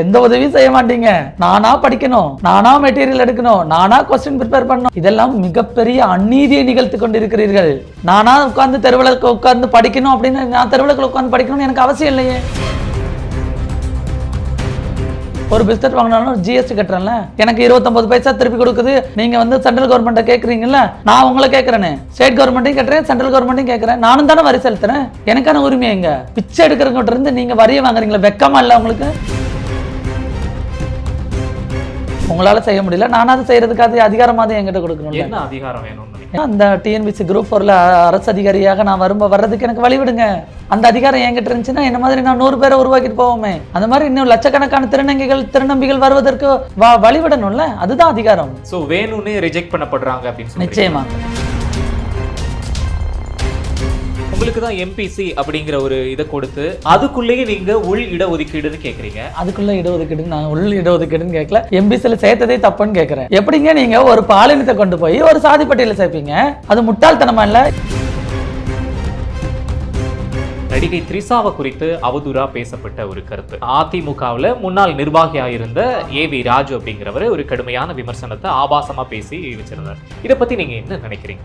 எந்த உதவியும் செய்ய மாட்டீங்க. நானா படிக்கணும் நானா மெட்டீரியல் எடுக்கணும் நானா கொஸ்டின் ப்ரிப்பேர் பண்ணணும். இதெல்லாம் மிகப்பெரிய அநீதியை நிகழ்த்து கொண்டிருக்கிறீர்கள். நானா உட்கார்ந்து தெருவிளக்கு உட்கார்ந்து படிக்கணும் அப்படின்னு நான் தெருவிளக்கில் உட்கார்ந்து படிக்கணும்னு எனக்கு அவசியம் இல்லையே. ஒரு பிஸ்கட் வாங்கினாலும் ஜிஎஸ்டி கட்டுறேன்ல. எனக்கு இருபத்தொன்பது பைசா திருப்பி கொடுக்குது. நீங்க வந்து சென்ட்ரல் கவர்மெண்ட்டை கேட்குறீங்கல்ல நான் உங்களை கேட்குறேனே ஸ்டேட் கவர்மெண்ட்டையும் கேட்குறேன் சென்ட்ரல் கவர்மெண்ட்டையும் கேட்குறேன் நானும் தானே வரி செலுத்துறேன். எனக்கான உரிமை எங்க? பிச்சை எடுக்கிறவங்கிட்ட இருந்து நீங்க வரியை வாங்குறீங்களா வெக்கமா இல்லை உங்களுக்கு? உங்களால செய்ய முடியல. நானாவது செய்யறதுக்கு அது அதிகாரமாவது என்கிட்ட கொடுக்கணும்ல. என்ன அதிகாரம் நினைக்கிறீங்க அந்த டிஎன்பிசி குரூப் ஃபோரில் அரசு அதிகாரியாக நான் வரும்ப வர்றதுக்கு எனக்கு வழி விடுங்க. அந்த அதிகாரம் என்கிட்ட இருந்துச்சுன்னா என்ன மாதிரி நான் நூறு பேரை உருவாக்கிட்டு போவோமே. அந்த மாதிரி இன்னும் லட்சக்கணக்கான திருநங்கைகள் திருநம்பிகள் வருவதற்கு வ- வழி விடணும்ல அதுதான் அதிகாரம். சோ வேணும்னு ரிஜெக்ட் பண்ணப்படுறாங்க அப்படின்னு நிச்சயமா. உங்களுக்கு தான் எம்பிசி அப்படிங்கிற ஒரு இதை கொடுத்து அதுக்குள்ளேயே நீங்க உள் இடஒதுக்கீடுன்னு கேக்குறீங்க. அதுக்குள்ள இடஒதுக்கீடு நான் உள்ள இடஒதுக்கீடுன்னு கேட்கல எம்பிசியில் சேர்த்ததே தப்புன்னு கேட்குறேன் எப்படிங்க நீங்க ஒரு பாலினத்தை கொண்டு போய் ஒரு சாதி பட்டியலில் சேர்ப்பீங்க? அது முட்டாள்தனமா இல்லை? நடிகை த்ரிசாவை குறித்து அவதூறா பேசப்பட்ட ஒரு கருத்து. அதிமுகவுல முன்னாள் நிர்வாகியா இருந்த ஏ வி ராஜு அப்படிங்கிறவர் ஒரு கடுமையான விமர்சனத்தை ஆபாசமா பேசி வச்சிருந்தார் இதை பத்தி நீங்க என்ன நினைக்கிறீங்க?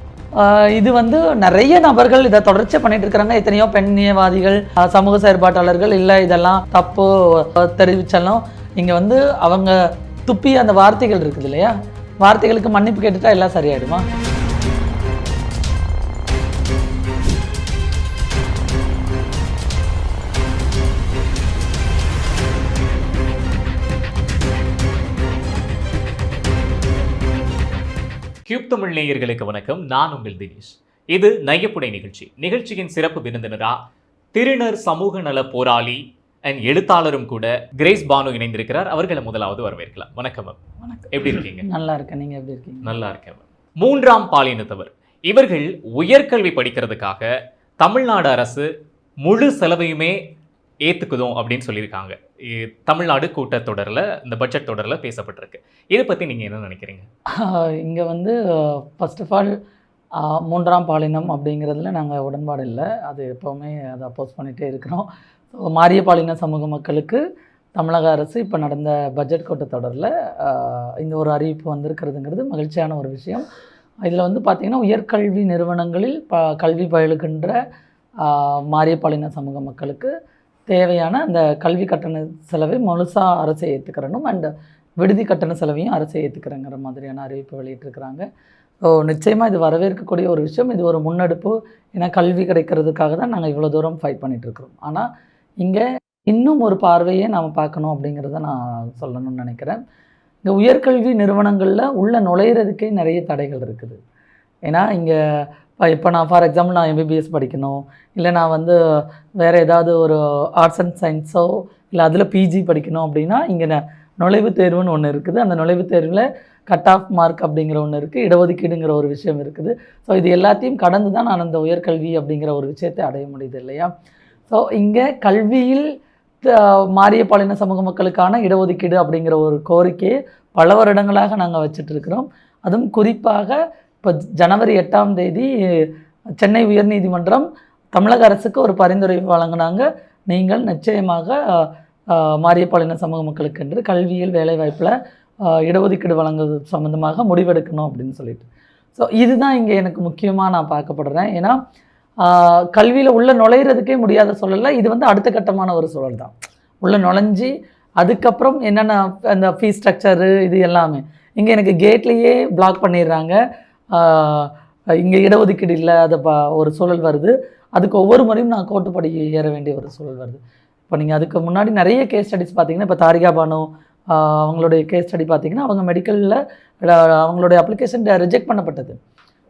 இது வந்து நிறைய நபர்கள் இதை தொடர்ச்சியாக பண்ணிட்டு இருக்கிறாங்க. எத்தனையோ பெண்ணியவாதிகள் சமூக செயற்பாட்டாளர்கள் இல்லை இதெல்லாம் தப்பு தெரிவிச்சாலும் இங்கே வந்து அவங்க துப்பிய அந்த வார்த்தைகள் இருக்குது இல்லையா? வார்த்தைகளுக்கு மன்னிப்பு கேட்டுட்டா எல்லாம் சரியாயிடுமா? தமிழ் நேயர்களுக்கு வணக்கம். நான் உங்கள் தினேஷ். இது நையப்புடை நிகழ்ச்சி. நிகழ்ச்சியின் சிறப்பு விருந்தினரா திருநர் சமூக நல போராளி அண்ட் எழுத்தாளரும் கூட கிரேஸ் பானு இணைந்திருக்கிறார். அவர்களை முதலாவது வரவேற்கலாம். வணக்கம் மேம். வணக்கம். எப்படி இருக்கீங்க? நல்லா இருக்கேன். நீங்கள் எப்படி இருக்கீங்க? நல்லா இருக்கேன் மேம். மூன்றாம் பாலினத்தவர். இவர்கள் உயர்கல்வி படிக்கிறதுக்காக தமிழ்நாடு அரசு முழு செலவையுமே ஏற்றுக்குதும் அப்படின்னு சொல்லியிருக்காங்க. தமிழ்நாடு கூட்டத்தொடரில் இந்த பட்ஜெட் தொடரில் பேசப்பட்டிருக்கு. இதை பற்றி நீங்கள் என்ன நினைக்கிறீங்க? இங்கே வந்து ஃபஸ்ட் ஆஃப் ஆல் மூன்றாம் பாலினம் அப்படிங்கிறதுல நாங்கள் உடன்பாடு இல்லை. அது எப்போவுமே அதை அப்போஸ் பண்ணிகிட்டே இருக்கிறோம். ஸோ மாரிய பாலின சமூக மக்களுக்கு தமிழக அரசு இப்போ நடந்த பட்ஜெட் கூட்டத்தொடரில் இந்த ஒரு அறிவிப்பு வந்திருக்கிறதுங்கிறது மகிழ்ச்சியான ஒரு விஷயம். இதில் வந்து பார்த்திங்கன்னா உயர்கல்வி நிறுவனங்களில் ப கல்வி பயிலுகின்ற ஆஹ், மாரிய பாலின சமூக மக்களுக்கு தேவையான அந்த கல்வி கட்டண செலவை முழுசாக அரசை ஏற்றுக்கிறனும் அண்ட் விடுதி கட்டண செலவையும் அரசு ஏற்றுக்கிறேங்கிற மாதிரியான அறிவிப்பு வெளியிட்டிருக்கிறாங்க. ஸோ நிச்சயமாக இது வரவேற்கக்கூடிய ஒரு விஷயம். இது ஒரு முன்னெடுப்பு. ஏன்னா கல்வி கிடைக்கிறதுக்காக தான் நாங்கள் இவ்வளோ தூரம் ஃபைட் பண்ணிட்டு இருக்கிறோம் ஆனால் இங்கே இன்னும் ஒரு பார்வையை நாம் பார்க்கணும் அப்படிங்கிறத நான் சொல்லணும்னு நினைக்கிறேன். இந்த உயர்கல்வி நிறுவனங்களில் உள்ள நுழையிறதுக்கே நிறைய தடைகள் இருக்குது. ஏன்னா இங்கே இப்போ நான் ஃபார் எக்ஸாம்பிள் நான் எம்பிபிஎஸ் படிக்கணும். இல்லை நான் வந்து வேறு ஏதாவது ஒரு ஆர்ட்ஸ் அண்ட் சயின்ஸோ இல்லை அதில் பிஜி படிக்கணும் அப்படின்னா இங்கே ந- நுழைவுத் தேர்வுன்னு ஒன்று இருக்குது. அந்த நுழைவுத் தேர்வில் கட் ஆஃப் மார்க் அப்படிங்கிற ஒன்று இருக்குது இடஒதுக்கீடுங்கிற ஒரு விஷயம் இருக்குது. ஸோ இது எல்லாத்தையும் கடந்து தான் நான் அந்த உயர்கல்வி அப்படிங்கிற ஒரு விஷயத்தை அடைய முடியுது இல்லையா? ஸோ இங்கே கல்வியில் மாரிய பாலின சமூக மக்களுக்கான இடஒதுக்கீடு அப்படிங்கிற ஒரு கோரிக்கையை பல வருடங்களாக நாங்கள் வச்சுட்டு இருக்கிறோம். அதுவும் குறிப்பாக இப்போ ஜனவரி எட்டாம் தேதி சென்னை உயர்நீதிமன்றம் தமிழக அரசுக்கு ஒரு பரிந்துரை வழங்கினாங்க. நீங்கள் நிச்சயமாக ஆஹ், சமூக மக்களுக்கு என்று கல்வியில் வேலைவாய்ப்பில் இடஒதுக்கீடு வழங்குவது சம்மந்தமாக முடிவெடுக்கணும் அப்படின்னு சொல்லிட்டு. ஸோ இதுதான் இங்கே எனக்கு முக்கியமாக நான் பார்க்கப்படுறேன். ஏன்னா கல்வியில் உள்ளே நுழையிறதுக்கே முடியாத சூழலில் இது வந்து அடுத்த கட்டமான ஒரு சூழல் தான். உள்ளே நுழைஞ்சி அதுக்கப்புறம் என்னென்ன அந்த ஃபீஸ் ஸ்ட்ரக்சரு இது எல்லாமே. இங்கே எனக்கு கேட்லேயே பிளாக் பண்ணிடுறாங்க. இங்கே இடஒதுக்கீடு இல்லை அது ப ஒரு சூழல் வருது. அதுக்கு ஒவ்வொரு முறையும் நான் கோட்டுப்படி ஏற வேண்டிய ஒரு சூழல் வருது. இப்போ நீங்கள் அதுக்கு முன்னாடி நிறைய கேஸ் ஸ்டடிஸ் பார்த்தீங்கன்னா இப்போ தாரிகா பானு அவங்களுடைய கேஸ் ஸ்டடி பார்த்தீங்கன்னா அவங்க மெடிக்கலில் அவங்களுடைய அப்ளிகேஷன் ரிஜெக்ட் பண்ணப்பட்டது.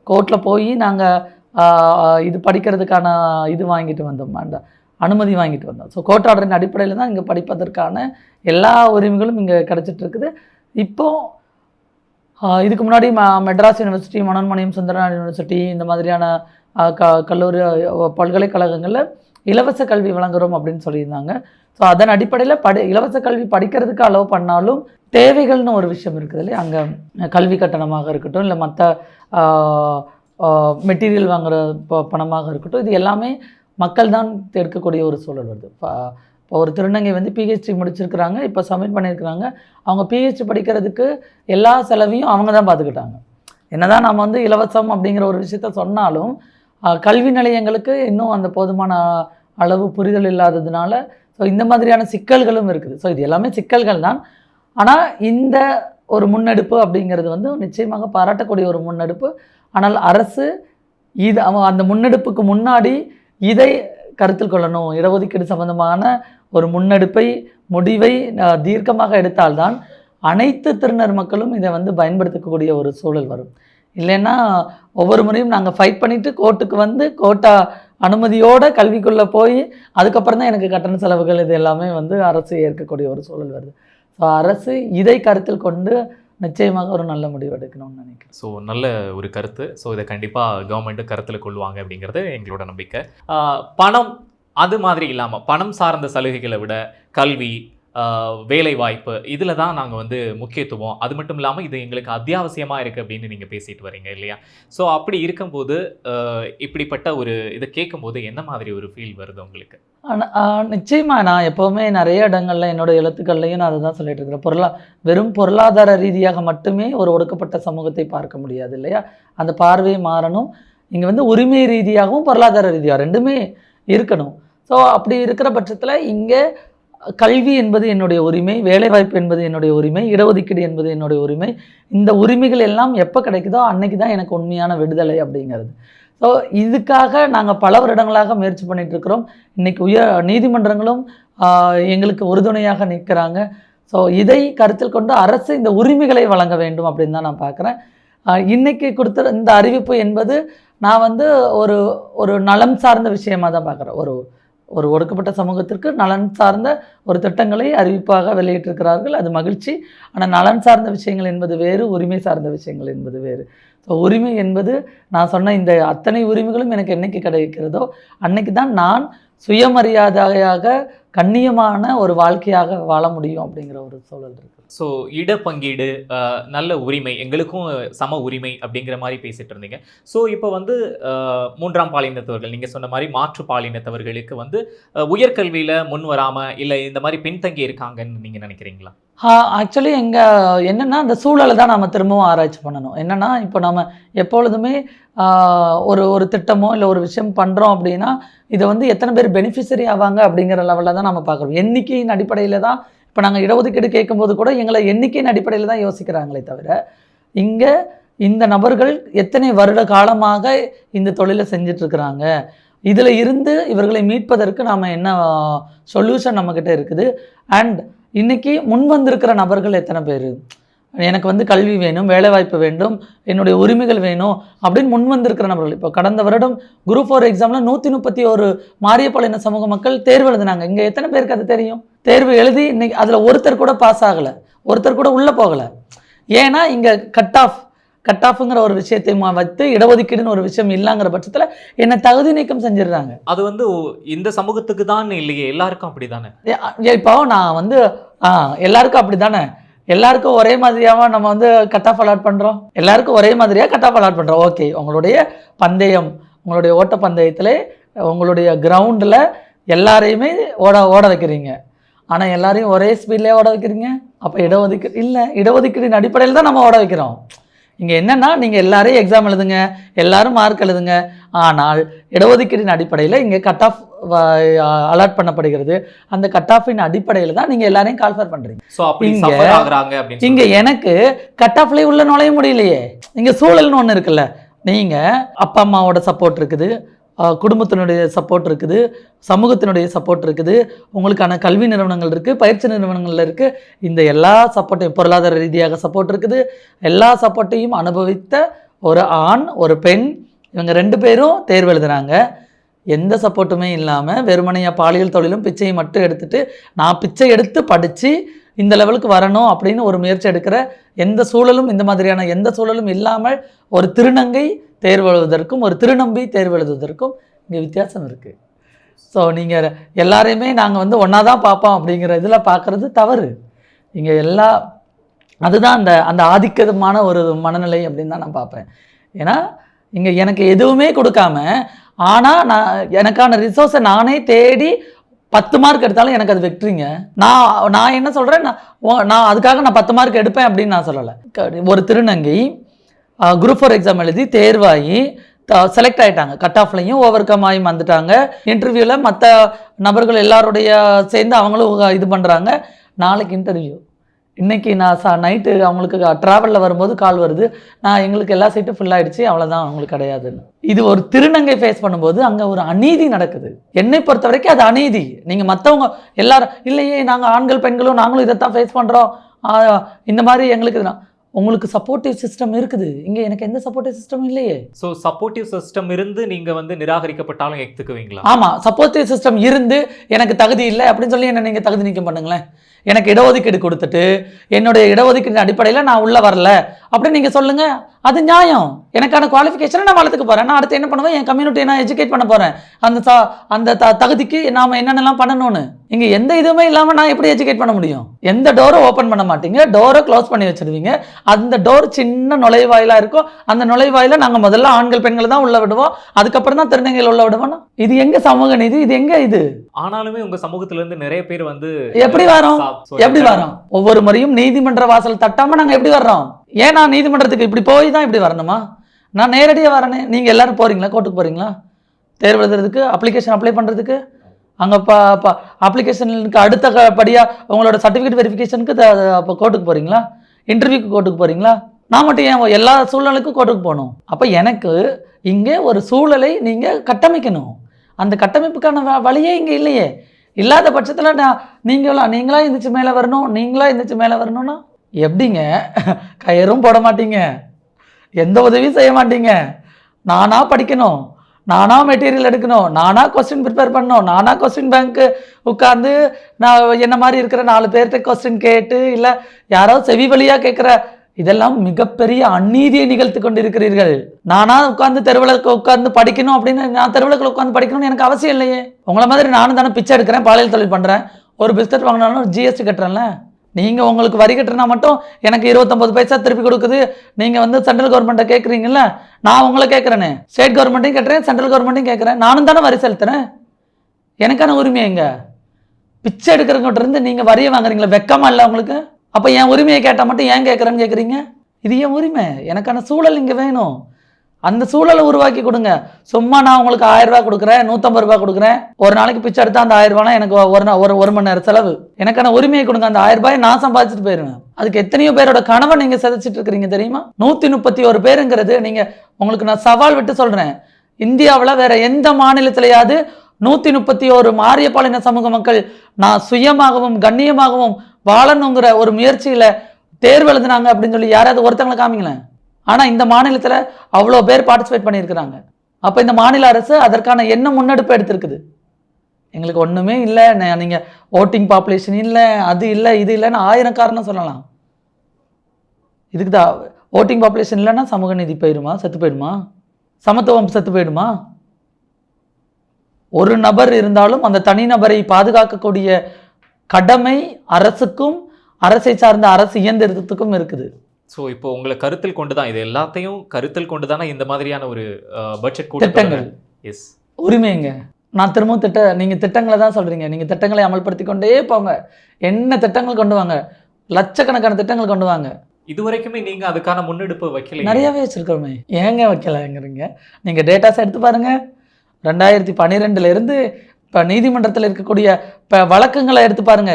கோர்ட்டில் போய் நாங்கள் இது படிக்கிறதுக்கான இது வாங்கிட்டு வந்தோம். அந்த அனுமதி வாங்கிட்டு வந்தோம். ஸோ கோர்ட் ஆர்டரின் அடிப்படையில் தான் இங்கே படிப்பதற்கான எல்லா உரிமைகளும் இங்கே கிடச்சிட்டு இருக்குது. இப்போது இதுக்கு முன்னாடி ம மெட்ராஸ் யூனிவர்சிட்டி மனோன்மணியம் சுந்தரநாள் யூனிவர்சிட்டி இந்த மாதிரியான க கல்லூரி பல்கலைக்கழகங்களில் இலவச கல்வி வழங்குறோம் அப்படின்னு சொல்லியிருந்தாங்க. ஸோ அதன் அடிப்படையில் படி இலவச கல்வி படிக்கிறதுக்கு அலோவ் பண்ணாலும் தேவைகள்னு ஒரு விஷயம் இருக்குது இல்லையா? அங்கே கல்வி கட்டணமாக இருக்கட்டும் இல்லை மற்ற மெட்டீரியல் வாங்குகிற ப பணமாக இருக்கட்டும் இது எல்லாமே மக்கள் தான் எடுக்கக்கூடிய ஒரு சூழல் வருது. இப்போ ஒரு திருநங்கை வந்து பிஹெச்டி முடிச்சிருக்கிறாங்க இப்போ சப்மிட் பண்ணியிருக்கிறாங்க. அவங்க பிஹெச்டி படிக்கிறதுக்கு எல்லா செலவையும் அவங்க தான் பார்த்துக்கிட்டாங்க என்னதான் நம்ம வந்து இலவசம் அப்படிங்கிற ஒரு விஷயத்த சொன்னாலும் கல்வி நிலையங்களுக்கு இன்னும் அந்த போதுமான அளவு புரிதல் இல்லாததுனால ஸோ இந்த மாதிரியான சிக்கல்களும் இருக்குது. ஸோ இது எல்லாமே சிக்கல்கள் தான். ஆனால் இந்த ஒரு முன்னெடுப்பு அப்படிங்கிறது வந்து நிச்சயமாக பாராட்டக்கூடிய ஒரு முன்னெடுப்பு. ஆனால் அரசு இது அந்த முன்னெடுப்புக்கு முன்னாடி இதை கருத்தில் கொள்ளணும். இடஒதுக்கீடு சம்பந்தமான ஒரு முன்னெடுப்பை முடிவை தீர்க்கமாக எடுத்தால்தான் அனைத்து திருநர் மக்களும் இதை வந்து பயன்படுத்தக்கூடிய ஒரு சூழல் வரும். இல்லைன்னா ஒவ்வொரு முறையும் நாங்கள் ஃபைட் பண்ணிவிட்டு கோர்ட்டுக்கு வந்து கோட்டா அனுமதியோட கல்விக்குள்ளே போய் அதுக்கப்புறம் தான் எனக்கு கட்டண செலவுகள் இது எல்லாமே வந்து அரசு ஏற்கக்கூடிய ஒரு சூழல் வருது. ஸோ அரசு இதை கருத்தில் கொண்டு நிச்சயமாக ஒரு நல்ல முடிவு எடுக்கணும்னு நினைக்கிறேன். ஸோ நல்ல ஒரு கருத்து. ஸோ இதை கண்டிப்பாக கவர்மெண்ட்டு கருத்தில் கொள்வாங்க அப்படிங்கிறது எங்களோட நம்பிக்கை. பணம் அது மாதிரி இல்லாமல் பணம் சார்ந்த சலுகைகளை விட கல்வி வேலைவாய்ப்பு வேலை வாய்ப்பு இதில் தான் நாங்கள் வந்து முக்கியத்துவம். அது மட்டும் இல்லாமல் இது எங்களுக்கு அத்தியாவசியமாக இருக்குது அப்படின்னு நீங்கள் பேசிட்டு வரீங்க இல்லையா? ஸோ அப்படி இருக்கும்போது இப்படிப்பட்ட ஒரு இதை கேட்கும்போது என்ன மாதிரி ஒரு ஃபீல் வருது உங்களுக்கு? நிச்சயமாக நான் எப்போவுமே நிறைய இடங்களில் என்னோட எழுத்துக்கள்லையும் நான் அதை தான் சொல்லிட்டு இருக்கிறேன். பொருளா வெறும் பொருளாதார ரீதியாக மட்டுமே ஒரு ஒடுக்கப்பட்ட சமூகத்தை பார்க்க முடியாது இல்லையா? அந்த பார்வை மாறணும். இங்கே வந்து உரிமை ரீதியாகவும் பொருளாதார ரீதியாக ரெண்டுமே இருக்கணும். ஸோ அப்படி இருக்கிற பட்சத்தில் இங்கே கல்வி என்பது என்னுடைய உரிமை வேலைவாய்ப்பு என்பது என்னுடைய உரிமை இடஒதுக்கீடு என்பது என்னுடைய உரிமை. இந்த உரிமைகள் எல்லாம் எப்போ கிடைக்குதோ அன்னைக்கு தான் எனக்கு உண்மையான விடுதலை அப்படிங்கிறது. ஸோ இதுக்காக நாங்கள் பல வருடங்களாக முயற்சி பண்ணிகிட்ருக்கிறோம் இருக்கிறோம். உயர் நீதிமன்றங்களும் எங்களுக்கு உறுதுணையாக நிற்கிறாங்க. ஸோ இதை கருத்தில் கொண்டு அரசு இந்த உரிமைகளை வழங்க வேண்டும் அப்படின்னு தான் நான் பார்க்குறேன். இன்னைக்கு கொடுத்த இந்த அறிவிப்பு என்பது நான் வந்து ஒரு ஒரு நலம் சார்ந்த விஷயமாக தான் பார்க்குறேன். ஒரு ஒரு ஒடுக்கப்பட்ட சமூகத்திற்கு நலன் சார்ந்த ஒரு திட்டங்களை அறிவிப்பாக வெளியிட்டிருக்கிறார்கள். அது மகிழ்ச்சி. ஆனால் நலன் சார்ந்த விஷயங்கள் என்பது வேறு உரிமை சார்ந்த விஷயங்கள் என்பது வேறு. ஸோ உரிமை என்பது நான் சொன்ன இந்த அத்தனை உரிமைகளும் எனக்கு என்னைக்கு கிடைக்கிறதோ அன்னைக்கு தான் நான் சுயமரியாதையாக கண்ணியமான ஒரு வாழ்க்கையாக வாழ முடியும் அப்படிங்கிற ஒரு சூழல் இருக்குது ஸோ இடப்பங்கீடு நல்ல உரிமை எங்களுக்கும் சம உரிமை அப்படிங்கிற மாதிரி பேசிட்டு இருந்தீங்க. ஸோ இப்போ வந்து மூன்றாம் பாலினத்தவர்கள் நீங்கள் சொன்ன மாதிரி மாற்று பாலினத்தவர்களுக்கு வந்து உயர்கல்வியில் முன் வராமல் இல்லை இந்த மாதிரி பின்தங்கி இருக்காங்கன்னு நீங்கள் நினைக்கிறீங்களா? ஆக்சுவலி எங்கே என்னென்னா அந்த சூழலை தான் நம்ம திரும்பவும் ஆராய்ச்சி பண்ணணும். என்னென்னா இப்போ நம்ம எப்பொழுதுமே ஒரு ஒரு திட்டமோ இல்லை ஒரு விஷயம் பண்ணுறோம் அப்படின்னா இதை வந்து எத்தனை பேர் பெனிஃபிஷரி ஆவாங்க அப்படிங்கிற லெவலில் தான் நம்ம பார்க்குறோம் எண்ணிக்கையின் அடிப்படையில் தான் இப்போ நாங்கள் இடஒதுக்கீடு கேட்கும்போது கூட எங்களை எண்ணிக்கையின் அடிப்படையில் தான் யோசிக்கிறாங்களே தவிர இங்கே இந்த நபர்கள் எத்தனை வருட காலமாக இந்த தொழிலை செஞ்சிட்ருக்கிறாங்க? இதில் இருந்து இவர்களை மீட்பதற்கு நாம் என்ன சொல்யூஷன் நம்மக்கிட்ட இருக்குது? அண்ட் இன்றைக்கி முன் வந்திருக்கிற நபர்கள் எத்தனை பேர்? எனக்கு வந்து கல்வி வேணும் வேலைவாய்ப்பு வேண்டும் என்னுடைய உரிமைகள் வேணும் அப்படின்னு முன் வந்திருக்கிற நபர்கள். இப்போ கடந்த வருடம் குரூப் ஃபோர் எக்ஸாமில் நூற்றி முப்பத்தி ஒரு மாரியப்பாளைய சமூக மக்கள் தேர்வு எழுதினாங்க. இங்கே எத்தனை பேருக்கு அது தெரியும்? தேர்வு எழுதி இன்னைக்கு அதில் ஒருத்தர் கூட பாஸ் ஆகலை. ஒருத்தர் கூட உள்ளே போகலை. ஏன்னா இங்கே கட் ஆஃப் கட் ஆஃப்ங்கிற ஒரு விஷயத்தை வைத்து இடஒதுக்கீடுன்னு ஒரு விஷயம் இல்லைங்கிற பட்சத்தில் என்னை தகுதி நீக்கம் செஞ்சிடுறாங்க. அது வந்து இந்த சமூகத்துக்கு தான் இல்லையே எல்லாருக்கும் அப்படி தானே இப்போ நான் வந்து எல்லாருக்கும் அப்படி தானே எல்லாருக்கும் ஒரே மாதிரியாவா நம்ம வந்து கட் ஆஃப் அலாட் பண்ணுறோம் எல்லாருக்கும் ஒரே மாதிரியாக கட் ஆஃப் அலாட் பண்ணுறோம் ஓகே உங்களுடைய பந்தயம் உங்களுடைய ஓட்ட பந்தயத்தில் உங்களுடைய கிரவுண்டில் எல்லாரையுமே ஓட ஓட வைக்கிறீங்க. ஆனால் எல்லாரையும் ஒரே ஸ்பீட்லேயே ஓட வைக்கிறீங்க? அப்போ இடஒதுக்கீடு இல்லை இடஒதுக்கீடின் அடிப்படையில் தான் நம்ம ஓட வைக்கிறோம். இங்கே என்னென்னா நீங்கள் எல்லாரையும் எக்ஸாம் எழுதுங்க எல்லாரும் மார்க் எழுதுங்க. ஆனால் இடஒதுக்கீடின் அடிப்படையில் இங்கே கட் ஆஃப் அலாட் பண்ணப்படுகிறது. அந்த கட் ஆஃபின் அடிப்படையில் தான் நீங்கள் எல்லாரையும் கால்ஃபர் பண்ணுறீங்க இங்க- எனக்கு கட் ஆஃப்லேயே உள்ள நுழைய முடியலையே. இங்கே சூழல்னு ஒன்று இருக்குல்ல. நீங்கள் அப்பா அம்மாவோட சப்போர்ட் இருக்குது. குடும்பத்தினுடைய சப்போர்ட் இருக்குது சமூகத்தினுடைய சப்போர்ட் இருக்குது உங்களுக்கான கல்வி நிறுவனங்கள் இருக்குது பயிற்சி நிறுவனங்களில் இருக்குது இந்த எல்லா சப்போர்ட்டையும் பொருளாதார ரீதியாக சப்போர்ட் இருக்குது. எல்லா சப்போர்ட்டையும் அனுபவித்த ஒரு ஆண் ஒரு பெண் இவங்க ரெண்டு பேரும் தேர்வு எழுதுனாங்க எந்த சப்போர்ட்டுமே இல்லாமல் வெறுமனையாக பாலியல் தொழிலும் பிச்சையை மட்டும் எடுத்துகிட்டு நான் பிச்சை எடுத்து படித்து இந்த லெவலுக்கு வரணும் அப்படின்னு ஒரு முயற்சி எடுக்கிற எந்த சூழலும் இந்த மாதிரியான எந்த சூழலும் இல்லாமல் ஒரு திருநங்கை தேர்வு ஒரு திருநம்பி தேர்வெழுதுவதற்கும் இங்கே வித்தியாசம் இருக்குது ஸோ நீங்கள் எல்லாரையுமே நாங்கள் வந்து ஒன்றா தான் பார்ப்போம் அப்படிங்கிற இதில் பார்க்குறது தவறு. இங்கே எல்லா அதுதான் அந்த அந்த ஆதிக்கமான ஒரு மனநிலை அப்படின்னு தான் நான் பார்ப்பேன். ஏன்னா இங்கே எனக்கு எதுவுமே கொடுக்காம ஆனால் நான் எனக்கான ரிசோர்ஸை நானே தேடி பத்து மார்க் எடுத்தாலும் எனக்கு அது வெற்றிங்க. நான் நான் என்ன சொல்கிறேன் நான் நான் அதுக்காக நான் பத்து மார்க் எடுப்பேன் அப்படின்னு நான் சொல்லலை. க- ஒரு திருநங்கை குரூப் ஃபோர் எக்ஸாம் எழுதி தேர்வாகி செலக்ட் ஆகிட்டாங்க கட் ஆஃப்லையும் ஓவர் கம் ஆகி வந்துட்டாங்க. இன்டர்வியூவில் மற்ற நபர்கள் எல்லாருடைய சேர்ந்து அவங்களும் இது பண்ணுறாங்க நாளைக்கு இன்டர்வியூ இன்றைக்கி நான் சா நைட்டு அவங்களுக்கு ட்ராவலில் வரும்போது கால் வருது. நான் எங்களுக்கு எல்லா சீட்டும் ஃபில் ஆகிடுச்சு அவ்வளோதான் அவங்களுக்கு கிடையாதுன்னு. இது ஒரு திருநங்கை ஃபேஸ் பண்ணும்போது அங்கே ஒரு அநீதி நடக்குது. என்னை பொறுத்த வரைக்கும் அது அநீதி. நீங்கள் மற்றவங்க எல்லாரும் இல்லையே நாங்கள் ஆண்கள் பெண்களும் நாங்களும் இதைத்தான் ஃபேஸ் பண்ணுறோம் இந்த மாதிரி எங்களுக்கு நான் உங்களுக்கு சப்போர்ட்டிவ் சிஸ்டம் இருக்குது. இங்கே எனக்கு எந்த சப்போர்ட்டிவ் சிஸ்டம் இல்லையே. ஸோ சப்போர்ட்டிவ் சிஸ்டம் இருந்து நீங்க வந்து நிராகரிக்கப்பட்டாலும் ஏத்துக்குவீங்களா? ஆமாம் சப்போர்ட்டிவ் சிஸ்டம் இருந்து எனக்கு தகுதி இல்லை அப்படின்னு சொல்லி என்ன நீங்கள் தகுதி நீக்கம் பண்ணுங்களேன். எனக்கு இடஒதுக்கீடு கொடுத்துட்டு என்னுடைய இடஒதுக்கீடு அடிப்படையில் நான் உள்ளே வரல அப்படின்னு நீங்கள் சொல்லுங்கள் அது நியாயம். எனக்கான குவாலிஃபிகேஷனை நான் வளர்த்துக்க போகிறேன் நான் அடுத்து என்ன பண்ணுவேன்? என் கம்யூனிட்டியை நான் எஜுகேட் பண்ண போகிறேன் அந்த அந்த த தகுதிக்கு நாம் என்னென்னலாம் பண்ணணும்னு. இங்கே எந்த இதுவுமே இல்லாமல் நான் எப்படி எஜுகேட் பண்ண முடியும்? எந்த டோரும் ஓப்பன் பண்ண மாட்டீங்க? டோரை க்ளோஸ் பண்ணி வச்சிருவீங்க. அந்த டோர் சின்ன நுழைவாயிலாக இருக்கும் அந்த நுழைவாயில நாங்கள் முதல்ல ஆண்கள் பெண்களை தான் உள்ள விடுவோம். அதுக்கப்புறம் தான் திருநங்கைகள் உள்ள விடுவோம் இது எங்க சமூக நீதி? இது எங்க இது? ஆனாலுமே உங்க சமூகத்துல இருந்து நிறைய பேர் வந்து எப்படி வரோம்? எப்படி வரோம்? ஒவ்வொரு முறையும் நீதிமன்ற வாசல் தட்டாம நாங்க எப்படி வர்றோம்? ஏன் நான் நீதிமன்றத்துக்கு இப்படி போய் தான் இப்படி வரணுமா? நான் நேரடியாக வரனே. நீங்கள் எல்லோரும் போகிறீங்களா கோர்ட்டுக்கு போகிறீங்களா தேர்வு எழுதுறதுக்கு அப்ளிகேஷன் அப்ளை பண்ணுறதுக்கு அங்கே பா பா அப்ளிகேஷனுக்கு அடுத்த க- உங்களோட சர்டிஃபிகேட் வெரிஃபிகேஷனுக்கு அப்போ கோர்ட்டுக்கு போகிறீங்களா இன்டர்வியூக்கு கோர்ட்டுக்கு போகிறீங்களா நான் மட்டும் ஏன் எல்லா சூழ்நிலைக்கும் கோர்ட்டுக்கு போகணும்? அப்போ எனக்கு இங்கே ஒரு சூழலை நீங்கள் கட்டமைக்கணும். அந்த கட்டமைப்புக்கான வ- வழியே இங்கே இல்லையே. இல்லாத பட்சத்தில் நான் நீங்களா நீங்களா எந்திரிச்சு மேலே வரணும்? நீங்களா எந்திரிச்சு மேலே வரணும்னா? எப்படிங்க? கயிறும் போட மாட்டீங்க. எந்த உதவியும் செய்ய மாட்டீங்க. நானா படிக்கணும். நானா மெட்டீரியல் எடுக்கணும். நானா கொஸ்டின் ப்ரிப்பேர் பண்ணணும். நானா கொஸ்டின் பேங்க்கு உட்கார்ந்து நான் என்ன மாதிரி இருக்கிற நாலு பேர்கிட்ட கொஸ்டின் கேட்டு இல்லை யாரோ செவி வழியாக கேட்குற இதெல்லாம் மிகப்பெரிய அநீதியை நிகழ்த்து கொண்டிருக்கிறீர்கள். நானா உட்கார்ந்து தெருவில் உட்கார்ந்து படிக்கணும் அப்படின்னு நான் தெருவில் உட்காந்து படிக்கணும்னு எனக்கு அவசியம் இல்லையே. உங்களை மாதிரி நானும் தானே பிச்சை எடுக்கிறேன் பாலியல் தொழில் பண்ணுறேன் ஒரு பிஸ்கட் வாங்கினாலும் ஜிஎஸ்டி கட்டுறேன்ல. நீங்கள் உங்களுக்கு வரி கட்டினா மட்டும் எனக்கு இருபத்தொம்பது பைசா திருப்பி கொடுக்குது. நீங்கள் வந்து சென்ட்ரல் கவர்மெண்ட்டை கேட்குறீங்கல்ல நான் உங்களை கேட்குறேனே ஸ்டேட் கவர்மெண்ட்டையும் கேட்குறேன் சென்ட்ரல் கவர்மெண்ட்டையும் கேட்குறேன் நானும் தானே வரி செலுத்துறேன்? எனக்கான உரிமை எங்க? பிச்சை எடுக்கிறவங்கிட்ட இருந்து நீங்கள் வரியை வாங்குறீங்களா வெக்கமா இல்லை உங்களுக்கு? அப்போ என் உரிமையை கேட்டால் மட்டும் ஏன் கேட்குறேன்னு கேட்குறீங்க இது என் உரிமை. எனக்கான சூழல் இங்கே வேணும். அந்த சூழலை உருவாக்கி கொடுங்க. சும்மா நான் உங்களுக்கு ஆயிரம் ரூபாய் கொடுக்குறேன் நூற்றம்பது ரூபாய் கொடுக்குறேன். ஒரு நாளைக்கு பிச்சை எடுத்தா அந்த ஆயிரம் ரூபாய்னா எனக்கு ஒரு ஒரு ஒரு மணி நேரம் செலவு. எனக்கான உரிமையை கொடுங்க. அந்த ஆயிரம் ரூபாய் நான் சம்பாதிச்சுட்டு போயிடுவேன். அதுக்கு எத்தனையோ பேரோட கனவை நீங்க சிதைச்சிட்டு இருக்கிறீங்க தெரியுமா? நூற்றி முப்பத்தி ஒரு பேருங்கிறது நீங்க உங்களுக்கு நான் சவால் விட்டு சொல்றேன். இந்தியாவில் வேற எந்த மாநிலத்திலையாவது நூற்றி முப்பத்தி ஒரு மாரியப்பாளின சமூக மக்கள் நான் சுயமாகவும் கண்ணியமாகவும் வாழணுங்கிற ஒரு முயற்சியில தேர்வு எழுதுனாங்க அப்படின்னு சொல்லி யாராவது ஒருத்தங்களை காமிங்களேன். ஆனால் இந்த மாநிலத்தில் அவ்வளோ பேர் பார்ட்டிசிபேட் பண்ணியிருக்கிறாங்க. அப்போ இந்த மாநில அரசு அதற்கான என்ன முன்னெடுப்பு எடுத்திருக்குது? எங்களுக்கு ஒன்றுமே இல்லை நீங்கள் ஓட்டிங் பாப்புலேஷன் இல்லை அது இல்லை இது இல்லைன்னு ஆயிரம் காரணம் சொல்லலாம். இதுக்கு தான் ஓட்டிங் பாப்புலேஷன் இல்லைன்னா சமூக நீதி போயிடுமா செத்து போயிடுமா சமத்துவம் செத்து போயிடுமா? ஒரு நபர் இருந்தாலும் அந்த தனிநபரை பாதுகாக்கக்கூடிய கடமை அரசுக்கும் அரசை சார்ந்த அரசு இயந்திரத்துக்கும் இருக்குது. ஸோ இப்போ உங்களை கருத்தில் கொண்டு தான் இது எல்லாத்தையும் கருத்தில் கொண்டு தானே இந்த மாதிரியான ஒரு பட்ஜெட் திட்டங்கள். எஸ் உரிமைங்க. நான் திரும்பவும் திட்ட நீங்க திட்டங்களை தான் சொல்றீங்க. நீங்க திட்டங்களை அமல்படுத்தி கொண்டே போங்க. என்ன திட்டங்கள் கொண்டு வாங்க? லட்சக்கணக்கான திட்டங்கள் கொண்டு வாங்க. இது வரைக்குமே நீங்க அதுக்கான முன்னெடுப்பு வைக்கல நிறையவே வச்சிருக்கிறோமே. ஏங்க வைக்கலங்கிறீங்க? நீங்க டேட்டாஸ் எடுத்து பாருங்க. ரெண்டாயிரத்தி பன்னிரெண்டுல இருந்து இப்போ நீதிமன்றத்தில் இருக்கக்கூடிய இப்போ வழக்குங்களை எடுத்து பாருங்க.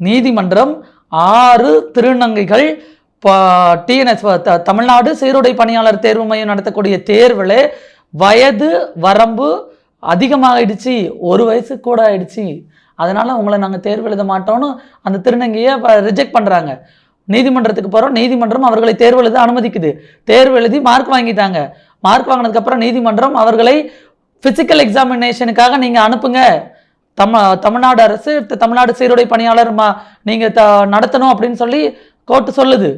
நீதிமன்றம் ஆறு திருநங்கைகள் டிஎன்எஸ் தமிழ்நாடு சீருடை பணியாளர் தேர்வு மையம் நடத்தக்கூடிய தேர்வில் வயது வரம்பு அதிகமாகிடுச்சு ஒரு வயசு கூட ஆயிடுச்சு. அதனால் உங்களை நாங்கள் தேர்வு எழுத மாட்டோம்னு அந்த திருநங்கையை ரிஜெக்ட் பண்ணுறாங்க நீதிமன்றத்துக்கு போகிறோம் நீதிமன்றம் அவர்களை தேர்வு எழுத அனுமதிக்குது. தேர்வு எழுதி மார்க் வாங்கிட்டாங்க. மார்க் வாங்கினதுக்கப்புறம் நீதிமன்றம் அவர்களை ஃபிசிக்கல் எக்ஸாமினேஷனுக்காக நீங்கள் அனுப்புங்க. தம் தமிழ்நாடு அரசு தமிழ்நாடு சீருடை பணியாளர் மா நீங்கள் த நடத்தணும் அப்படின்னு சொல்லி கோர்ட்டு சொல்லுது.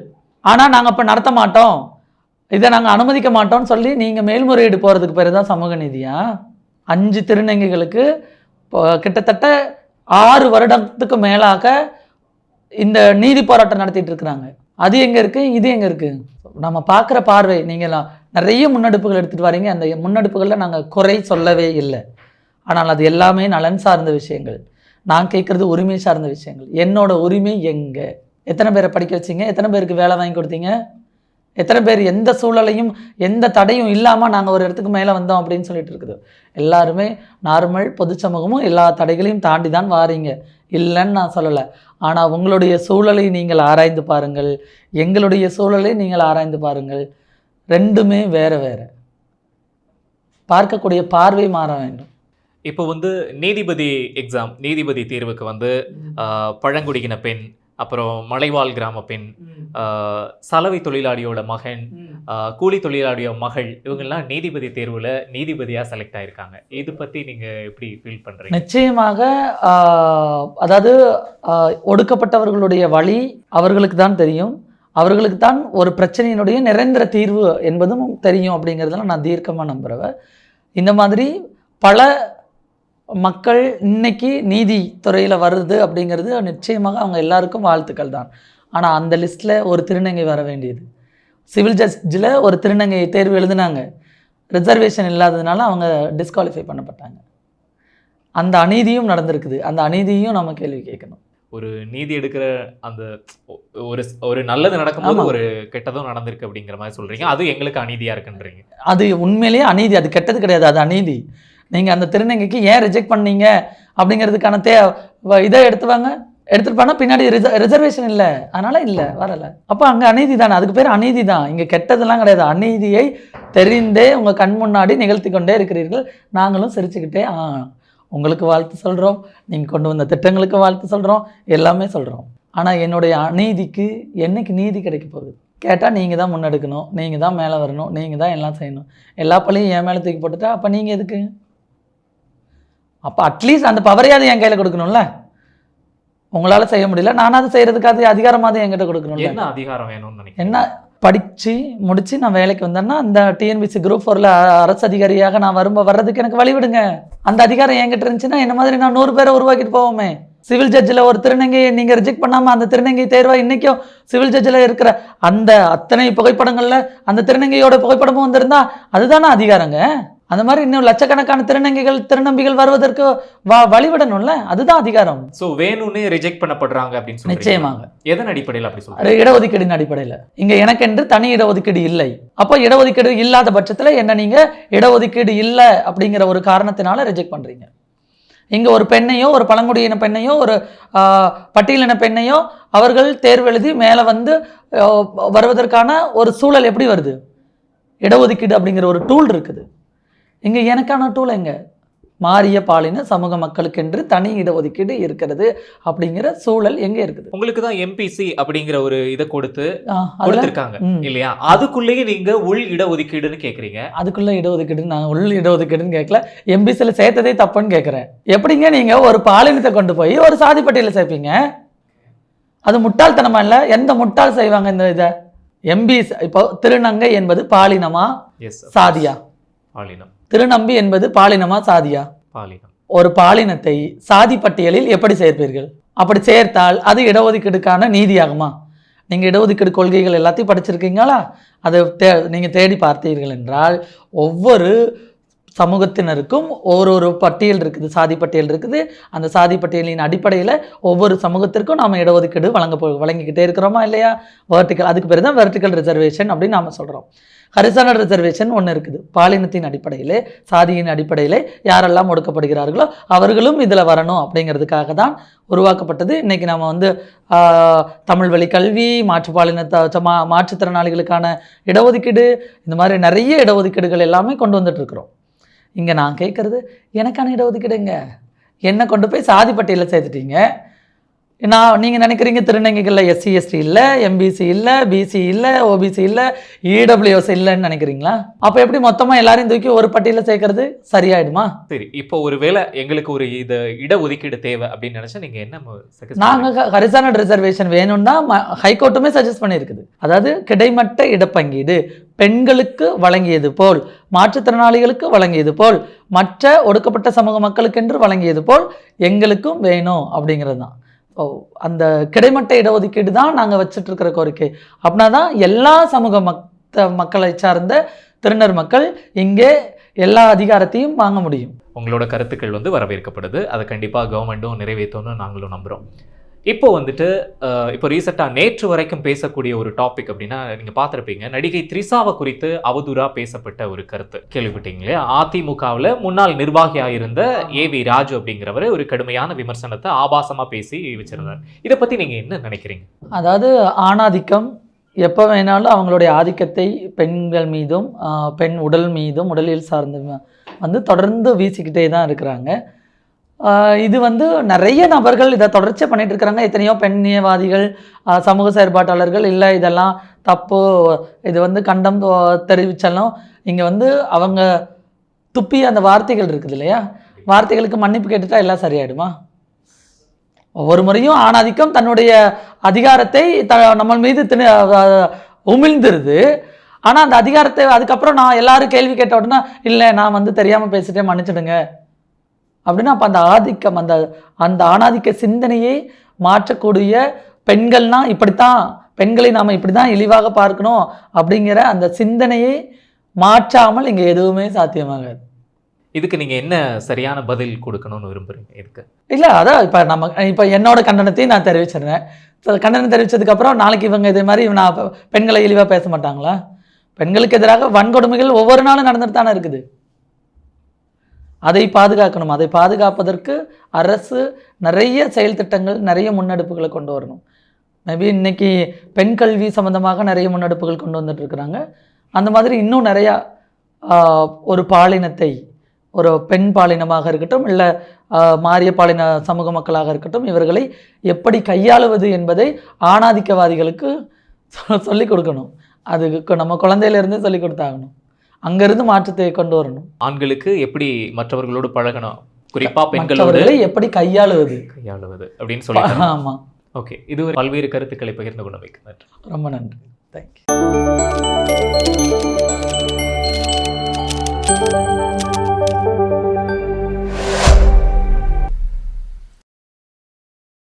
ஆனால் நாங்கள் இப்போ நடத்த மாட்டோம். இதை நாங்கள் அனுமதிக்க மாட்டோம்னு சொல்லி நீங்கள் மேல்முறையீடு போகிறதுக்கு பேர் தான் சமூக நீதியா? அஞ்சு திருநங்கைகளுக்கு இப்போ கிட்டத்தட்ட ஆறு வருடத்துக்கு மேலாக இந்த நீதி போராட்டம் நடத்திட்டு இருக்கிறாங்க. அது எங்கே இருக்குது இது எங்கே இருக்குது நம்ம பார்க்குற பார்வை நீங்களாம் நிறைய முன்னெடுப்புகள் எடுத்துகிட்டு வரீங்க. அந்த முன்னெடுப்புகளில் நாங்கள் குறை சொல்லவே இல்லை. ஆனால் அது எல்லாமே நலன் சார்ந்த விஷயங்கள். நான் கேட்குறது உரிமை சார்ந்த விஷயங்கள். என்னோட உரிமை எங்கே? எத்தனை பேரை படிக்க வச்சீங்க? எத்தனை பேருக்கு வேலை வாங்கி கொடுத்தீங்க? எத்தனை பேர் எந்த சூழலையும் எந்த தடையும் இல்லாமல் நாங்கள் ஒரு இடத்துக்கு மேலே வந்தோம் அப்படின்னு சொல்லிட்டு இருக்குது. எல்லாருமே நார்மல் பொது சமூகமும் எல்லா தடைகளையும் தாண்டி தான் வாரீங்க. இல்லைன்னு நான் சொல்லலை. ஆனால் உங்களுடைய சூழலை நீங்கள் ஆராய்ந்து பாருங்கள். எங்களுடைய சூழலை நீங்கள் ஆராய்ந்து பாருங்கள். ரெண்டுமே வேறு வேறு. பார்க்கக்கூடிய பார்வை மாற வேண்டும். இப்போ வந்து நீதிபதி எக்ஸாம் நீதிபதி தேர்வுக்கு வந்து பழங்குடியின பெண் அப்புறம் மலைவாழ் கிராம பெண் சலவை தொழிலாளியோட மகன் கூலி தொழிலாளியோட மகள் இவங்கெல்லாம் நீதிபதி தேர்வுல நீதிபதியா செலக்ட் ஆயிருக்காங்க. இது பத்தி நீங்க எப்படி ஃபீல் பண்றீங்க? நிச்சயமாக அதாவது ஒடுக்கப்பட்டவர்களுடைய வழி அவர்களுக்கு தான் தெரியும். அவர்களுக்கு தான் ஒரு பிரச்சனையினுடைய நிரந்தர தீர்வு என்பதும் தெரியும் அப்படிங்கிறதுல நான் தீர்க்கமாக நம்புறவ. இந்த மாதிரி பல மக்கள் இன்னைக்கு நீதித்துறையில் வருது அப்படிங்கிறது நிச்சயமாக அவங்க எல்லாருக்கும் வாழ்த்துக்கள் தான். ஆனால் அந்த லிஸ்ட்டில் ஒரு திருநங்கை வர வேண்டியது. சிவில் ஜட்ஜில் ஒரு திருநங்கை தேர்வு எழுதினாங்க. ரிசர்வேஷன் இல்லாததுனால அவங்க டிஸ்குவாலிஃபை பண்ணப்பட்டாங்க. அந்த அநீதியும் நடந்திருக்குது. அந்த அநீதியும் நம்ம கேள்வி கேட்கணும். ஒரு நீதி எடுக்கிற அந்த ஒரு ஒரு நல்லது நடக்கும்போது. ஒரு கெட்டதும் நடந்திருக்கு அப்படிங்கிற மாதிரி சொல்றீங்க. அது எங்களுக்கு அநீதியா இருக்குன்றீங்க. அது உண்மையிலேயே அநீதி. அது கெட்டது கிடையாது. அது அநீதி. நீங்கள் அந்த திருநங்கைக்கு ஏன் ரிஜெக்ட் பண்ணீங்க? அப்படிங்கிறதுக்கான தே இதை எடுத்துவாங்க? எடுத்துட்டு போனால் பின்னாடி ரிசர்வேஷன் இல்லை. அதனால் இல்லை வரலை. அப்போ அங்கே அநீதி தானே? அதுக்கு பேர் அநீதி தான். இங்கே கெட்டதெல்லாம் கிடையாது. அநீதியை தெரிந்தே உங்கள் கண் முன்னாடி நிகழ்த்தி கொண்டே இருக்கிறீர்கள். நாங்களும் சிரிச்சுக்கிட்டே ஆ உங்களுக்கு வாழ்த்து சொல்கிறோம் நீங்கள் கொண்டு வந்த திட்டங்களுக்கு வாழ்த்து சொல்கிறோம் எல்லாமே சொல்கிறோம் ஆனால் என்னுடைய அநீதிக்கு என்னைக்கு நீதி கிடைக்க போகுது? கேட்டால் நீங்கள் தான் முன்னெடுக்கணும். நீங்கள் தான் மேலே வரணும். நீங்கள் தான் எல்லாம் செய்யணும். எல்லா பள்ளியும் என் மேலே தூக்கி போட்டுட்டா அப்போ நீங்கள் எதுக்கு? அப்போ அட்லீஸ்ட் அந்த பவரையாவது என் கையில் கொடுக்கணும்ல? உங்களால் செய்ய முடியல. நானாவது செய்கிறதுக்கு அது அதிகாரமாவது என்கிட்ட கொடுக்கணும்ல? என்ன அதிகாரம் வேணும்னு நினைக்கிறேன் என்ன? படித்து முடித்து நான் வேலைக்கு வந்தேன்னா அந்த டிஎன்பிசி குரூப் ஃபோரில் அரசு அதிகாரியாக நான் வரும்போது வர்றதுக்கு எனக்கு வழி விடுங்க. அந்த அதிகாரம் என்கிட்ட இருந்துச்சுன்னா என்ன மாதிரி நான் நூறு பேரை உருவாக்கிட்டு போவோமே? சிவில் ஜட்ஜில் ஒரு திருநங்கையை நீங்கள் ரிஜெக்ட் பண்ணாமல் அந்த திருநங்கை தேர்வாக இன்றைக்கும் சிவில் ஜட்ஜில் இருக்கிற அந்த அத்தனை புகைப்படங்களில் அந்த திருநங்கையோட புகைப்படமும் வந்திருந்தா அதுதானே அதிகாரங்க? அந்த மாதிரி இன்னும் லட்சக்கணக்கான திருநங்கைகள் திருநம்பிகள் வருவதற்கு வ வழிவிடணும்ல? அதுதான் அதிகாரம். சோ வேணும்னு ரிஜெக்ட் பண்ணப்படுறாங்க அப்படின்னு சொல்றீங்க. நிச்சயமாக. எதன் அடிப்படையில் அப்படி சொல்றீங்க? அது இடஒதுக்கீடின் அடிப்படையில். இங்க எனக்கென்று தனி இடஒதுக்கீடு இல்லை. அப்போ இடஒதுக்கீடு இல்லாத பட்சத்துல என்ன நீங்க இடஒதுக்கீடு இல்லை அப்படிங்கிற ஒரு காரணத்தினால ரிஜெக்ட் பண்றீங்க. இங்க ஒரு பெண்ணையோ ஒரு பழங்குடியின பெண்ணையோ ஒரு பட்டியலின பெண்ணையோ அவர்கள் தேர்வு எழுதி மேலே வந்து வருவதற்கான ஒரு சூழல் எப்படி வருது? இடஒதுக்கீடு அப்படிங்கிற ஒரு டூல் இருக்குது. இங்க எனக்கான டூல் எங்க? மாறிய பாலின சமூக மக்களுக்கென்று தனி இடஒதுக்கீடு இருக்கிறது அப்படிங்கிற சூழல் எங்க இருக்குது? உங்களுக்கு தான் எம்பிசி அப்படிங்கிற ஒரு இதை கொடுத்து கொடுத்திருக்காங்க. இல்லையா? அதுக்குள்ளேயே நீங்க உள் இடஒதுக்கீடுன்னு கேக்குறீங்க. அதுக்குள்ள இடஒதுக்கீடு நான் உள் இடஒதுக்கீடுன்னு கேட்கல எம்பிசியில் சேர்த்ததே தப்புன்னு கேட்குறேன் எப்படிங்க நீங்க ஒரு பாலினத்தை கொண்டு போய் ஒரு சாதி பட்டியலில் சேர்ப்பீங்க? அது முட்டாள்தனமா இல்லை? எந்த முட்டாள் செய்வாங்க இந்த இதை? எம்பி இப்போ திருநங்கை என்பது பாலினமா? சாதியா? பாலினம். திருநம்பி என்பது பாலினமா சாதியா? பாலினம். ஒரு பாலினத்தை சாதி பட்டியலில் எப்படி சேர்ப்பீர்கள்? அப்படி சேர்த்தால் அது இடஒதுக்கீடுக்கான நீதியாகுமா? நீங்கள் இடஒதுக்கீடு கொள்கைகள் எல்லாத்தையும் படிச்சிருக்கீங்களா? அதை தே நீங்கள் தேடி பார்த்தீர்கள் என்றால் ஒவ்வொரு சமூகத்தினருக்கும் ஒரு ஒரு பட்டியல் இருக்குது சாதி பட்டியல் இருக்குது. அந்த சாதி பட்டியலின் அடிப்படையில் ஒவ்வொரு சமூகத்திற்கும் நாம் இடஒதுக்கீடு வழங்க போ வழங்கிக்கிட்டே இருக்கிறோமா இல்லையா? வெர்டிக்கல் அதுக்கு பேர் தான் வெர்டிக்கல் ரிசர்வேஷன் அப்படின்னு நாம் சொல்கிறோம் ஹரிசானல் ரிசர்வேஷன் ஒன்று இருக்குது. பாலினத்தின் அடிப்படையில் சாதியின் அடிப்படையில் யாரெல்லாம் ஒடுக்கப்படுகிறார்களோ அவர்களும் இதில் வரணும் அப்படிங்கிறதுக்காக தான் உருவாக்கப்பட்டது. இன்றைக்கி நம்ம வந்து தமிழ் வழி கல்வி மாற்றுப்பாலினத்தை மா மாற்றுத்திறனாளிகளுக்கான இடஒதுக்கீடு இந்த மாதிரி நிறைய இடஒதுக்கீடுகள் எல்லாமே கொண்டு வந்துட்டு இருக்கிறோம். இங்கே நான் கேட்குறது எனக்கான இடஒதுக்கீடுங்க. என்னை கொண்டு போய் சாதி பட்டியலில் சேர்த்துட்டீங்க. நான் நீங்கள் நினைக்கிறீங்க திருநங்கைகளில் எஸ்சி எஸ்டி இல்லை எம்பிசி இல்லை பிசி இல்லை ஓபிசி இல்லை இடபிள்யூஎஸ் இல்லைன்னு நினைக்கிறீங்களா? அப்போ எப்படி மொத்தமாக எல்லாரையும் தூக்கி ஒரு பட்டியலில் சேர்க்கறது? சரியாயிடுமா? சரி இப்போ ஒருவேளை எங்களுக்கு ஒரு இது இடஒதுக்கீடு தேவை அப்படின்னு நினைச்சா நீங்க என்ன நாங்கள் ஹரிசானல் ரிசர்வேஷன் வேணும்னா ஹைகோர்ட்டுமே சஜஸ்ட் பண்ணியிருக்குது. அதாவது கிடைமட்ட இடப்பங்கீடு பெண்களுக்கு வழங்கியது போல் மாற்றுத்திறனாளிகளுக்கு வழங்கியது போல் மற்ற ஒடுக்கப்பட்ட சமூக மக்களுக்கென்று வழங்கியது போல் எங்களுக்கும் வேணும் அப்படிங்கிறது தான். அந்த கிடைமட்ட இடஒதுக்கீடு தான் நாங்கள் வச்சுட்டு இருக்கிற கோரிக்கை. அப்படின்னா தான் எல்லா சமூக மக்க மக்களை சார்ந்த திருநர் மக்கள் இங்கே எல்லா அதிகாரத்தையும் வாங்க முடியும். உங்களோட கருத்துக்கள் வந்து வரவேற்கப்படுது. அதை கண்டிப்பாக கவர்மெண்ட்டும் நிறைவேற்றணும்னு நாங்களும் நம்புகிறோம் இப்போ வந்துட்டு இப்போ ரீசெண்டாக நேற்று வரைக்கும் பேசக்கூடிய ஒரு டாபிக் அப்படின்னா நீங்கள் பார்த்துருப்பீங்க. நடிகை த்ரிஷாவை குறித்து அவதூறாக பேசப்பட்ட ஒரு கருத்து. கேள்விப்பட்டீங்க இல்லையா? அதிமுகவில் முன்னாள் நிர்வாகியாக இருந்த ஏ வி ராஜு அப்படிங்கிறவர் ஒரு கடுமையான விமர்சனத்தை ஆபாசமாக பேசி வச்சிருந்தார் இதை பற்றி நீங்கள் என்ன நினைக்கிறீங்க? அதாவது ஆணாதிக்கம் எப்போ வேணாலும் அவங்களுடைய ஆதிக்கத்தை பெண்கள் மீதும் பெண் உடல் மீதும் உடலில் சார்ந்த வந்து தொடர்ந்து வீசிக்கிட்டே தான் இருக்கிறாங்க. இது வந்து நிறைய நபர்கள் இதை தொடர்ச்சியாக பண்ணிட்டு இருக்கிறாங்க. எத்தனையோ பெண்ணியவாதிகள் சமூக செயற்பாட்டாளர்கள் இல்லை இதெல்லாம் தப்பு இது வந்து கண்டம் தெரிவித்தாலும் இங்கே வந்து அவங்க துப்பிய அந்த வார்த்தைகள் இருக்குது இல்லையா? வார்த்தைகளுக்கு மன்னிப்பு கேட்டுட்டா எல்லாம் சரியாயிடுமா? ஒவ்வொரு முறையும் ஆணாதிக்கம் தன்னுடைய அதிகாரத்தை த நம்ம மீது திணி உமிழ்ந்துருது. ஆனால் அந்த அதிகாரத்தை அதுக்கப்புறம் நான் எல்லாரும் கேள்வி கேட்ட உடனே இல்லை நான் வந்து தெரியாமல் பேசிட்டேன் மன்னிச்சிடுங்க. அப்படின்னா அப்போ அந்த ஆதிக்கம் அந்த அந்த ஆணாதிக்க சிந்தனையை மாற்றக்கூடிய பெண்கள்னா இப்படித்தான் பெண்களை நாம் இப்படி தான் இழிவாக பார்க்கணும் அப்படிங்கிற அந்த சிந்தனையை மாற்றாமல் இங்கே எதுவுமே சாத்தியமாகாது. இதுக்கு நீங்கள் என்ன சரியான பதில் கொடுக்கணும்னு விரும்புறீங்க இதுக்கு? இல்லை அதான் இப்போ நம்ம இப்போ என்னோட கண்டனத்தையும் நான் தெரிவிச்சிடுறேன். கண்டனம் தெரிவித்ததுக்கப்புறம் நாளைக்கு இவங்க இதே மாதிரி நான் பெண்களை இழிவாக பேச மாட்டாங்களா? பெண்களுக்கு எதிராக வன்கொடுமைகள் ஒவ்வொரு நாளும் நடந்துட்டு தானே இருக்குது. அதை பாதுகாக்கணும். அதை பாதுகாப்பதற்கு அரசு நிறைய செயல் திட்டங்கள் நிறைய முன்னெடுப்புகளை கொண்டு வரணும். மேபி இன்னைக்கு பெண் கல்வி சம்மந்தமாக நிறைய முன்னெடுப்புகள் கொண்டு வந்துட்டு இருக்கிறாங்க. அந்த மாதிரி இன்னும் நிறையா ஒரு பாலினத்தை ஒரு பெண் பாலினமாக இருக்கட்டும் இல்லை மாறிய பாலின சமூக மக்களாக இருக்கட்டும் இவர்களை எப்படி கையாளுவது என்பதை ஆணாதிக்கவாதிகளுக்கு சொ- சொல்லிக் கொடுக்கணும். அதுக்கு நம்ம குழந்தையிலேருந்தே சொல்லிக் கொடுத்தாகணும். அங்கேருந்து மாற்றத்தை கொண்டு வரணும். ஆண்களுக்கு எப்படி மற்றவர்களோடு பழகணும்? குறிப்பா பெண்களோடு எப்படி கையாளுவது? கையாளுவது அப்படின்னு சொல்லி ஆமாம் ஓகே இது ஒரு பல்வேறு கருத்துக்களை பகிர்ந்து கொண்டமைக்கு நன்றி. ரொம்ப நன்றி. தேங்க்யூ